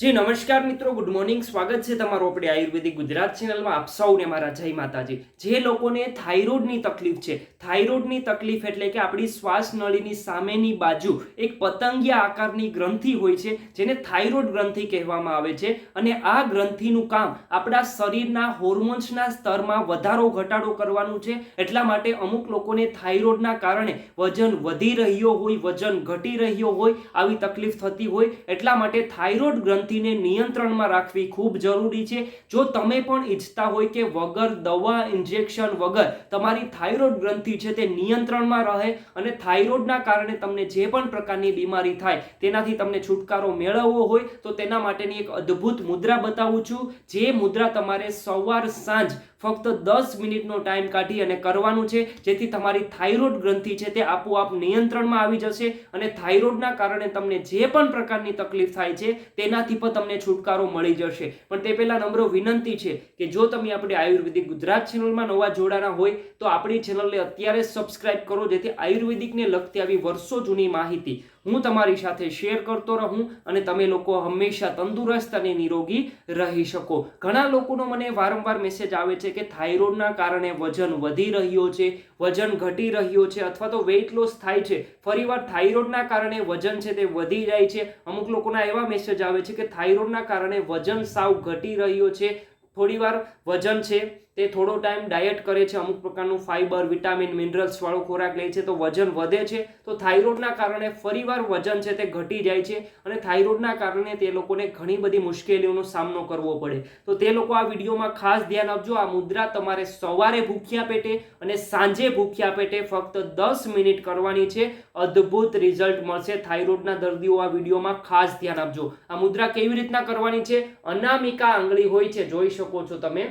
જી, નમસ્કાર મિત્રો good morning સ્વાગત છે તમારું આપણે આયુર્વેદિક ગુજરાત ચેનલમાં. આપ સૌને મારા જય માતાજી. જે લોકોને થાઇરોઇડની તકલીફ છે, થાઇરોઇડની તકલીફ એટલે કે આપણી શ્વાસ નળીની સામેની બાજુ એક પતંગિયા આકારની ગ્રંથિ હોય છે, જેને થાઇરોઇડ ગ્રંથિ કહેવામાં આવે છે. અને આ ગ્રંથિનું કામ આપણા શરીરના હોર્મોન્સના સ્તરમાં વધારો, ઘટાડો કરવાનું છે. એટલા માટે અમુક લોકોને થાઇરોઇડના કારણે વજન વધી રહ્યો હોય, વજન ઘટી રહ્યો હોય, આવી તકલીફ થતી હોય. એટલા માટે થાઇરોઇડ ગ્રંથિને નિયંત્રણમાં રાખવી ખૂબ જરૂરી છે. જો તમે પણ ઈચ્છતા હોય કે વગર દવા, ઇન્જેક્શન વગર તમારી થાઇરોઇડ ગ્રંથિ છે તે નિયંત્રણમાં રહે અને થાઇરોઇડના કારણે તમને જે પણ પ્રકારની બીમારી થાય તેનાથી તમને છુટકારો મેળવવો હોય, તો તેના માટેની એક અદ્ભુત મુદ્રા બતાવું છું. જે મુદ્રા તમારે સવાર સાંજ ફક્ત દસ મિનિટનો ટાઈમ કાઢી અને કરવાનું છે, જેથી તમારી થાઇરોઇડ ગ્રંથિ છે તે આપોઆપ નિયંત્રણમાં આવી જશે અને થાઇરોઇડના કારણે તમને જે પણ પ્રકારની તકલીફ થાય છે તેનાથી પણ તમને છુટકારો મળી જશે. પણ તે પહેલા નમ્ર વિનંતી છે કે જો તમે આપણી આયુર્વેદિક ગુજરાત ચેનલમાં નવા જોડાના હોય, તો આપણી ચેનલને અત્યારે સબસ્ક્રાઇબ કરો, જેથી આયુર્વેદિકને લગતી આવી વર્ષો જૂની માહિતી હું તમારી સાથે શેર કરતો રહું અને તમે લોકો હંમેશા તંદુરસ્ત અને નિરોગી રહી શકો. ઘણા લોકોનો મને વારંવાર મેસેજ આવે છે કે થાઇરોઇડના કારણે વજન વધી રહ્યો છે, વજન ઘટી રહ્યો છે અથવા તો વેઇટ લોસ થાય છે. ફરીવાર થાઇરોઇડના કારણે વજન છે તે વધી જાય છે. અમુક લોકોના એવા મેસેજ આવે છે કે થાઇરોઇડના કારણે વજન સાવ ઘટી રહ્યો છે. થોડીવાર વજન છે તે થોડો ટાઈમ ડાયટ કરે છે, અમુક પ્રકારનું ફાઇબર વિટામિન મિનરલ્સવાળો ખોરાક લે છે, તો વજન વધે છે. તો થાઇરોઇડના કારણે ફરીવાર વજન છે તે ઘટી જાય છે અને થાઇરોઇડના કારણે તે લોકોને ઘણી બધી મુશ્કેલીઓનો સામનો કરવો પડે. તો તે લોકો આ વિડીયોમાં ખાસ ધ્યાન આપજો. આ મુદ્રા તમારે સવારે ભૂખ્યા પેટે અને સાંજે ભૂખ્યા પેટે ફક્ત દસ મિનિટ કરવાની છે. અદ્ભુત રિઝલ્ટ મળશે. થાઇરોઇડના દર્દીઓ આ વિડીયોમાં ખાસ ધ્યાન આપજો. આ મુદ્રા કેવી રીતના કરવાની છે? અનામિકા આંગળી હોય છે. જોઈ શકો છો તમે.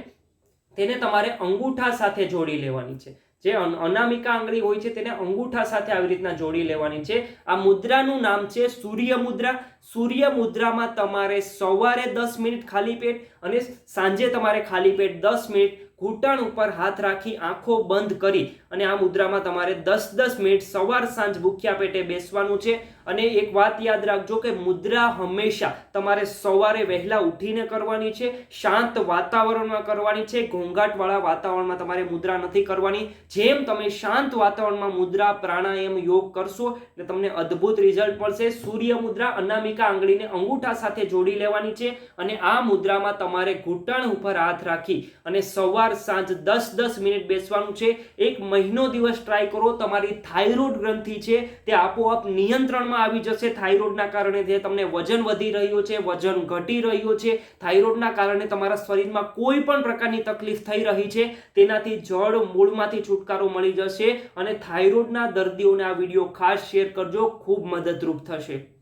તેને તમારે અંગૂઠા સાથે જોડી લેવાની છે. જે અન- અનામિકા આંગળી હોય છે તેને અંગૂઠા સાથે આવી રીતના જોડી લેવાની છે. આ મુદ્રાનું નામ છે સૂર્ય મુદ્રા. સૂર્ય મુદ્રામાં તમારે સવારે દસ મિનિટ ખાલી પેટ અને સાંજે તમારે ખાલી પેટ દસ મિનિટ ઘૂંટણ ઉપર હાથ રાખી આંખો બંધ કરી અને આ મુદ્રામાં તમારે દસ દસ મિનિટ સવાર સાંજ ભૂખ્યા પેટે બેસવાનું છે. અને એક વાત યાદ રાખજો કે મુદ્રા હંમેશા તમારે સવારે વહેલા ઉઠીને કરવાની છે, શાંત વાતાવરણમાં કરવાની છે, ઘોંઘાટવાળા વાતાવરણમાં તમારે મુદ્રા નથી કરવાની. જેમ તમે શાંત વાતાવરણમાં મુદ્રા, પ્રાણાયામ, યોગ કરશો એટલે તમને અદ્ભુત રિઝલ્ટ મળશે. સૂર્ય મુદ્રા અનામિકા આંગળીને અંગૂઠા સાથે જોડી લેવાની છે અને આ મુદ્રામાં તમારે ઘૂંટણ ઉપર હાથ રાખી અને સવાર સાંજ દસ દસ મિનિટ બેસવાનું છે. એક મહિનો દિવસ ટ્રાય કરો. તમારી થાઇરોઇડ ગ્રંથિ છે તે આપોઆપ નિયંત્રણમાં આવી જશે. થાઇરોઇડના કારણે જે તમને વજન વધી રહ્યું છે, વજન ઘટી રહ્યું છે થાઇરોઇડના કારણે તમારા શરીરમાં કોઈ પણ પ્રકારની તકલીફ થઈ રહી છે, તેનાથી જળ મૂળમાંથી છુટકારો મળી જશે અને થાઇરોઇડના દર્દીઓને આ વીડિયો ખાસ શેર કરજો. ખૂબ મદદરૂપ થશે.